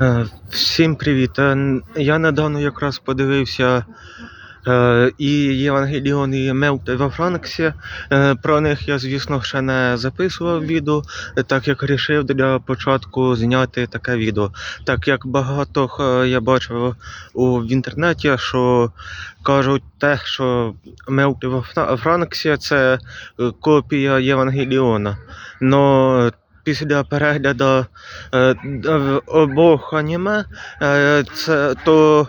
Е, Всім привіт. Е, Я недавно якраз подивився е, і Євангеліон, і Мелти во Франксі. Про них я, звісно, ще не записував відео, так як вирішив для початку зняти таке відео. Так як багато я бачив в інтернеті, що кажуть те, що Мелти во Франксі це копія Євангеліона. Но після перегляду е, обох аніме, е, це то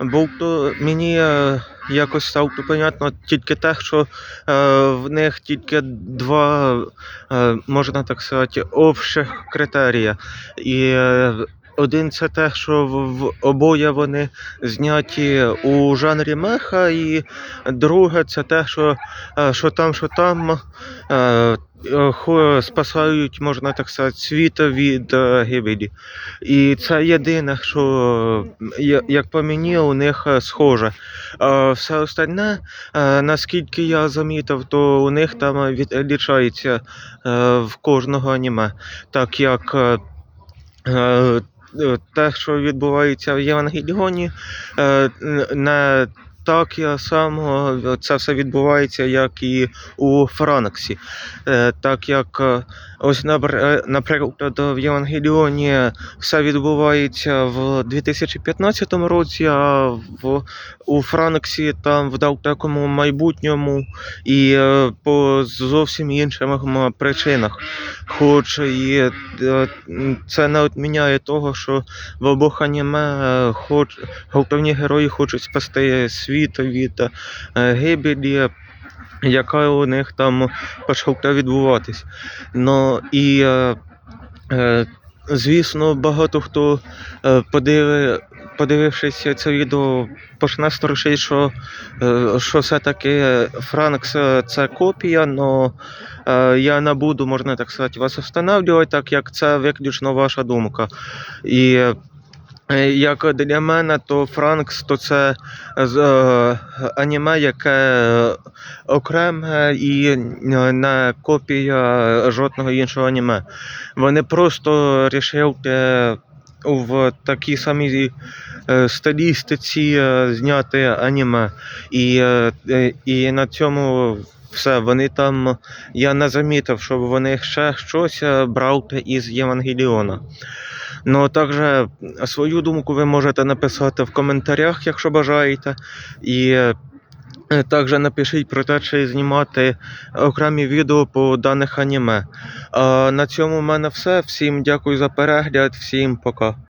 був то мені е, якось стало понятно тільки те, що в них тільки два, можна так сказати, общих критерія. І один це те, що в, обоє вони зняті у жанрі меха, і друге це те, що, е, що там, що там. Е, спасають, можна так сказати, світ від е, гибелі. І це єдине, що як по мені, у них схоже. Все остальне, наскільки я замітив, то у них там відлічається в кожного аніме. Так як те, що відбувається в Євангеліоні, е, н- не так я само це все відбувається, як і у Франксі. Е, Так як е, ось е, наприклад в Євангеліоні все відбувається в 2015 році, а в у Франксі там в далекому майбутньому і по зовсім іншим причинах. Хоч і це не відміняє того, що в обох аніме хоч головні герої хочуть спасти світ від е, гибелі, яка у них там почала відбуватись. Ну і е, е, звісно, багато хто подиви, подивившись це відео, почне сторожити, що, що все-таки Франкс це копія, але я не буду, можна так сказати, вас встановлювати, так як це виключно ваша думка. І як для мене, то Франкс то це з- е, аніме, яке е, окреме і е, не копія жодного іншого аніме. Вони просто вирішили в такій самій е, стилістиці е, зняти аніме. І, е, е, і на цьому все. Вони там. Я не замітив, щоб вони ще щось е, брали із Євангеліона. Ну, також свою думку ви можете написати в коментарях, якщо бажаєте. І е, також напишіть про те, чи знімати окремі відео по даних аніме. А на цьому в мене все. Всім дякую за перегляд, всім пока.